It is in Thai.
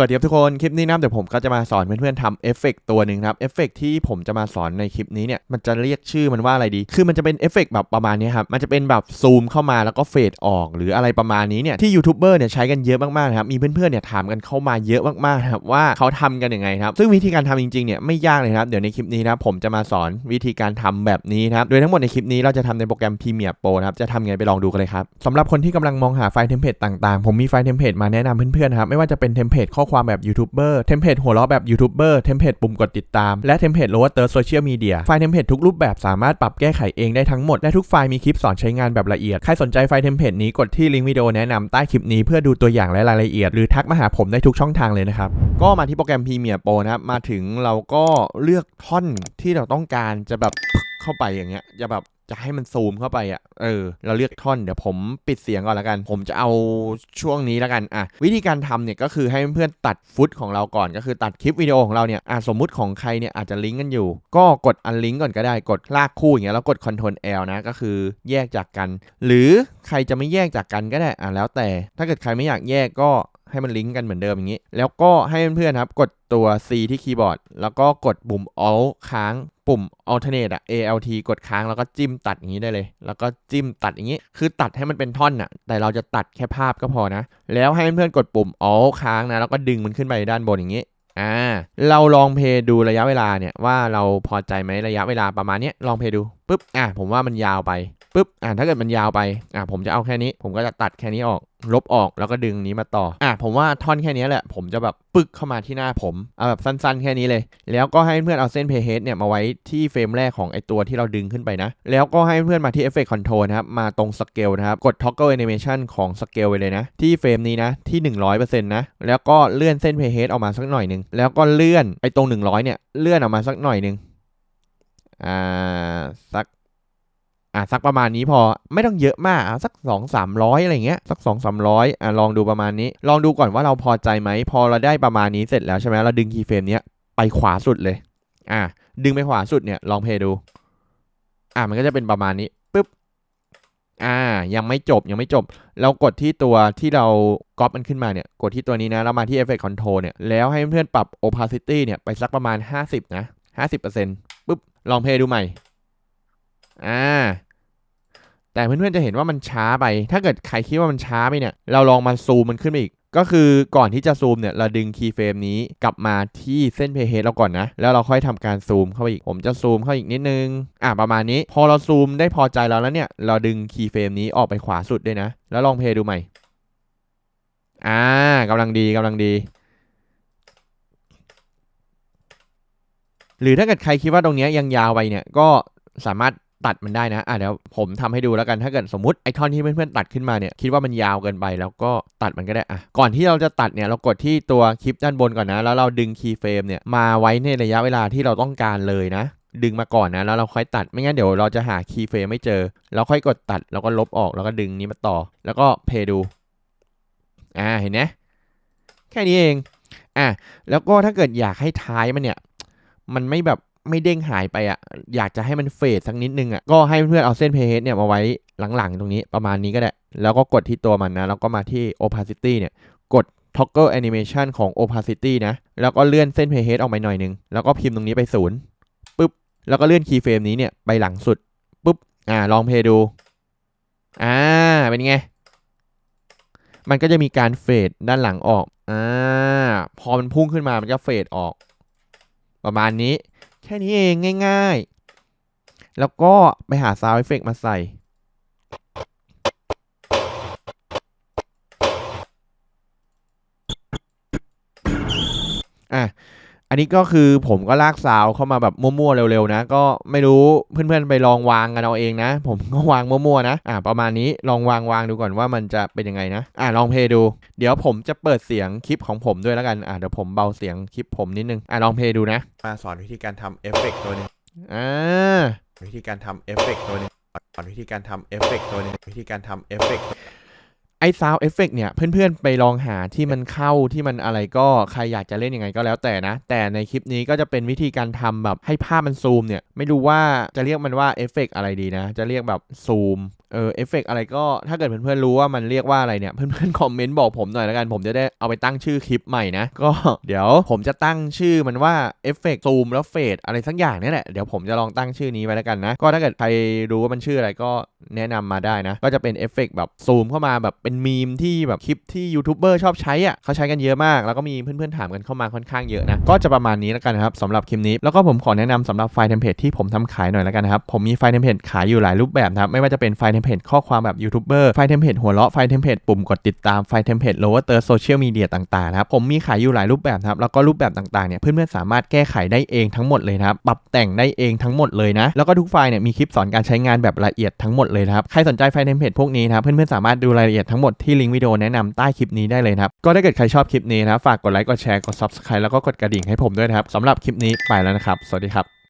สวัสดีครับทุกคน คลิปนี้นะครับเดี๋ยวผมก็จะมาสอนเพื่อนๆทำเอฟเฟกต์ตัวหนึ่งครับเอฟเฟกต์ที่ผมจะมาสอนในคลิปนี้เนี่ยมันจะเรียกชื่อมันว่าอะไรดี คือมันจะเป็นเอฟเฟกต์แบบประมาณนี้ครับ มันจะเป็นแบบซูมเข้ามาแล้วก็เฟดออก หรืออะไรประมาณนี้เนี่ยที่ยูทูบเบอร์เนี่ยใช้กันเยอะมากๆครับมีเพื่อนๆเนี่ยถามกันเข้ามาเยอะมากๆครับว่าเขาทำกันยังไงครับ ซึ่งวิธีการทำจริงๆเนี่ยไม่ยากเลยครับเดี๋ยวในคลิปนี้นะครับผมจะมาสอนวิธีการทำแบบนี้ครับโดยทั้งหมดในคลิปนี้เราจะทำในโปรแกรม Premiere Pro ครับจะทำไงไปลองดูกันเลยครับสำหรับคนที่กำลังมองหาไฟล์เทมเพลตต่างๆ ผมมีไฟล์เทมเพลตมาแนะนำเพื่อนๆครับไม่ว่าจะเป็นเทมเพลตข้อความแบบยูทูบเบอร์เทมเพลตหัวเราะแบบยูทูบเบอร์เทมเพลตปุ่มกดติดตาม และเทมเพลตโลว์เตอร์โซเชียลมีเดียไฟล์เทมเพลตทุกรูปแบบสามารถปรับแก้ไขเองได้ทั้งหมด และทุกไฟล์มีคลิปสอนใช้งานแบบละเอียด ใครสนใจไฟล์เทมเพลตนี้กดที่ลิงก์วิดีโอแนะนำใต้คลิปนี้เพื่อดูตัวอย่างและรายละเอียด หรือทักมาหาผมได้ทุกช่องทางเลยนะครับก็มาที่โปรแกรม Premiere Pro นะครับมาถึงเราก็เลือกท่อนที่เราต้องการจะแบบเข้าไปอย่างเงี้ยจะแบบ จะให้มันซูมเข้าไปอะ เออ เราเลือกท่อน เดี๋ยวผมปิดเสียงก่อนละกัน ผมจะเอาช่วงนี้ละกัน อะ วิธีการทำเนี่ยก็คือให้เพื่อนตัดฟุตของเราก่อน ก็คือตัดคลิปวิดีโอของเราเนี่ย อะสมมุติของใครเนี่ยอาจจะลิงก์กันอยู่ ก็กดอันลิงก์ก่อนก็ได้ กดลากคู่อย่างเงี้ย แล้วกด Ctrl L นะ ก็คือแยกจากกัน หรือใครจะไม่แยกจากกันก็ได้ อะแล้วแต่ ถ้าเกิดใครไม่อยากแยกก็ให้มันลิงก์กันเหมือนเดิมอย่างนี้ แล้วก็ให้เพื่อนๆครับ กดตัว C ที่คีย์บอร์ด แล้วก็กดปุ่ม Alt ค้าง ปุ่ม alternate อะ ALT กดค้างแล้วก็จิ้มตัดอย่างนี้ได้เลย แล้วก็จิ้มตัดอย่างนี้ คือตัดให้มันเป็นท่อนอะแต่เราจะตัดแค่ภาพก็พอนะ แล้วให้เพื่อนๆกดปุ่ม Alt ค้างนะ แล้วก็ดึงมันขึ้นไปด้านบนอย่างนี้อ่าเราลองเพย์ดูระยะเวลาเนี่ยว่าเราพอใจไหมระยะเวลาประมาณนี้ลองเพย์ดู ปุ๊บอะผมว่ามันยาวไปปุ๊บอ่าถ้าเกิดมันยาวไปอ่าผมจะเอาแค่นี้ ผมก็จะตัดแค่นี้ออก ลบออกแล้วก็ดึงนี้มาต่ออ่าผมว่าท่อนแค่นี้แหละ ผมจะแบบปึ๊กเข้ามาที่หน้าผมเอาแบบสั้นๆ แค่นี้เลย แล้วก็ให้เพื่อนเอาเส้นเพย์เฮดเนี่ยมาไว้ที่เฟรมแรกของไอตัวที่เราดึงขึ้นไปนะ แล้วก็ให้เพื่อนมาที่ Effect Control นะครับมาตรงสเกลนะครับกด Toggle Animation ของสเกลไปเลยนะ ที่เฟรมนี้นะที่ 100%นะแล้วก็เลื่อนเส้นเพย์เฮดออกมาสักหน่อยนึงแล้วก็เลื่อนไอตรง 100เนี่ยเลื่อนออกมาสักหน่อยนึง อ่าสักอะสักประมาณนี้พอไม่ต้องเยอะมากอะสักสองสามร้อยอะไรเงี้ยสักสองสามร้อยอะลองดูประมาณนี้ ลองดูก่อนว่าเราพอใจไหม พอเราได้ประมาณนี้เสร็จแล้วใช่ไหมเราดึงคีย์เฟรมเนี้ยไปขวาสุดเลย อะดึงไปขวาสุดเนี่ยลองเพย์ดู อะมันก็จะเป็นประมาณนี้ปุ๊บอ่ายังไม่จบยังไม่จบ เรากดที่ตัวที่เราก๊อปมันขึ้นมาเนี่ยกดที่ตัวนี้นะแล้วมาที่ Effect Control เนี่ยแล้วให้เพื่อนๆปรับ opacity เนี่ยไปสักประมาณ 50นะ50%เลองเพลย์ดูใหม่ อ่า แต่เพื่อนๆจะเห็นว่ามันช้าไป ถ้าเกิดใครคิดว่ามันช้าไปเนี่ย เราลองมาซูมมันขึ้นมาอีก ก็คือก่อนที่จะซูมเนี่ย เราดึงคีย์เฟรมนี้กลับมาที่เส้นเพย์เฮดเราก่อนนะ แล้วเราค่อยทำการซูมเข้าไปอีก ผมจะซูมเข้าอีกนิดนึง อะประมาณนี้ พอเราซูมได้พอใจเราแล้วเนี่ย เราดึงคีย์เฟรมนี้ออกไปขวาสุดด้วยนะ แล้วลองเพย์ดูใหม่ อ่ากำลังดีกำลังดี หรือถ้าเกิดใครคิดว่าตรงนี้ยังยาวไปเนี่ยก็สามารถตัดมันได้นะอะเดี๋ยวผมทำให้ดูแล้วกันถ้าเกิดสมมติไอท่อนที่เพื่อนๆตัดขึ้นมาเนี่ยคิดว่ามันยาวเกินไปแล้วก็ตัดมันก็ได้อะก่อนที่เราจะตัดเนี่ยเรากดที่ตัวคลิปด้านบนก่อนนะ แล้วเราดึงคีย์เฟรมเนี่ยมาไว้ในระยะเวลาที่เราต้องการเลยนะ ดึงมาก่อนนะแล้วเราค่อยตัดไม่งั้นเดี๋ยวเราจะหาคีย์เฟรมไม่เจอ เราค่อยกดตัดแล้วก็ลบออกแล้วก็ดึงนี้มาต่อ แล้วก็เพย์ดูอ่าเห็นไหมแค่นี้เองอะแล้วก็ถ้าเกิดอยากให้ท้ายมันเนี่ย มันไม่แบบไม่เด้งหายไปอะ อยากจะให้มันเฟดสักนิดนึงอะ ก็ให้เพื่อนเอาเส้นเพย์เนี่ยมาไว้หลังๆ ตรงนี้ประมาณนี้ก็ได้ แล้วก็กดที่ตัวมันนะ แล้วก็มาที่ opacity เนี่ย กด toggle animation ของ opacity นะ แล้วก็เลื่อนเส้นเพย์เฮดออกไปหน่อยนึง แล้วก็พิมพ์ตรงนี้ไปศูนย์ปุ๊บ แล้วก็เลื่อนคีย์เฟรมนี้เนี่ยไปหลังสุดปุ๊บ อ่า ลองเพย์ดู อ่า เป็นไง มันก็จะมีการเฟดด้านหลังออก อ่า พอมันพุ่งขึ้นมา มันก็เฟดออก ประมาณนี้ แค่นี้เองง่าย ๆ แล้วก็ไปหาซาวเอฟเฟกต์มาใส่ อะ อันนี้ก็คือผมก็ลากซาวเข้ามาแบบมั่วๆเร็วๆนะ ก็ไม่รู้เพื่อนๆไปลองวางกันเอาเองนะ ผมก็วางมั่วๆนะอะประมาณนี้ลองวางวางดูก่อนว่ามันจะเป็นยังไงนะอะลองเพลย์ดู เดี๋ยวผมจะเปิดเสียงคลิปของผมด้วยแล้วกันอะเดี๋ยวผมเบาเสียงคลิปผมนิดนึงอะลองเพลย์ดูนะมาสอนวิธีการทำเอฟเฟกตัวนึงอ่าวิธีการทำเอฟเฟกตัวนึงสอนวิธีการทำเอฟเฟกตัวนึงวิธีการทำเอฟเฟก ไอ้ซาวเอฟเฟกเนี่ยเพื่อนๆ ไปลองหาที่มันเข้าที่มันอะไรก็ใครอยากจะเล่นยังไงก็แล้วแต่นะ แต่ในคลิปนี้ก็จะเป็นวิธีการทำแบบให้ภาพมันซูมเนี่ย ไม่รู้ว่าจะเรียกมันว่าเอฟเฟกอะไรดีนะ จะเรียกแบบซูมเออเอฟเฟกอะไรก็ถ้าเกิดเพื่อนๆรู้ว่ามันเรียกว่าอะไรเนี่ย เพื่อนๆคอมเมนต์บอกผมหน่อยแล้วกัน ผมจะได้เอาไปตั้งชื่อคลิปใหม่นะ ก็เดี๋ยวผมจะตั้งชื่อมันว่าเอฟเฟกซูมแล้วเฟดอะไรสักอย่างเนี่ยแหละเดี๋ยวผมจะลองตั้งชื่อนี้ไว้แล้วกันนะก็ถ้าเกิดใครรู้ว่ามันชื่ออะไรก็แนะนำมาได้นะ ก็จะเป็นเอฟเฟกแบบซูมเข้ามาแบบเป็นมีมที่แบบคลิปที่ยูทูบเบอร์ชอบใช้อะเขาใช้กันเยอะมาก แล้วก็มีเพื่อนๆถามกันเข้ามาค่อนข้างเยอะนะ ก็จะประมาณนี้แล้วกันครับสำหรับคลิปนี้ แล้วก็ผมขอแนะนำสำหรับไฟล์เทมเพลตที่ผมทำขายหน่อยแล้วกันนะครับ ผมมีไฟล์เทมเพลตขายอยู่หลายรูปแบบครับไม่ว่าจะเป็นไฟล์เทมเพลตข้อความแบบยูทูบเบอร์ไฟล์เทมเพลตหัวเราะไฟล์เทมเพลตปุ่มกดติดตามไฟล์เทมเพลตโลว์เตอร์โซเชียลมีเดียต่างๆนะครับผมมีขายอยู่หลายรูปแบบครับแล้วก็รูปแบบต่างๆเนี่ยเพื่อนๆสามารถแก้ไขได้เองทั้งหมดเลยนะครับปรับแต่งได้เองทั้งหมดเลยนะแล้วก็ทุกไฟล์เนี่ยมีคลิปสอนการใช้งานแบบละเอียดทั้งหมดเลยนะครับ ใครสนใจไฟเทมเพลตพวกนี้นะครับ เพื่อนๆสามารถดูรายละเอียดทั้งหมดที่ลิงก์วิดีโอแนะนำใต้คลิปนี้ได้เลยนะครับ ก็ถ้าเกิดใครชอบคลิปนี้นะฝากกดไลค์กดแชร์กด subscribe แล้วก็กดกระดิ่งให้ผมด้วยนะครับสำหรับคลิปนี้ไปแล้วนะครับ สวัสดีครับ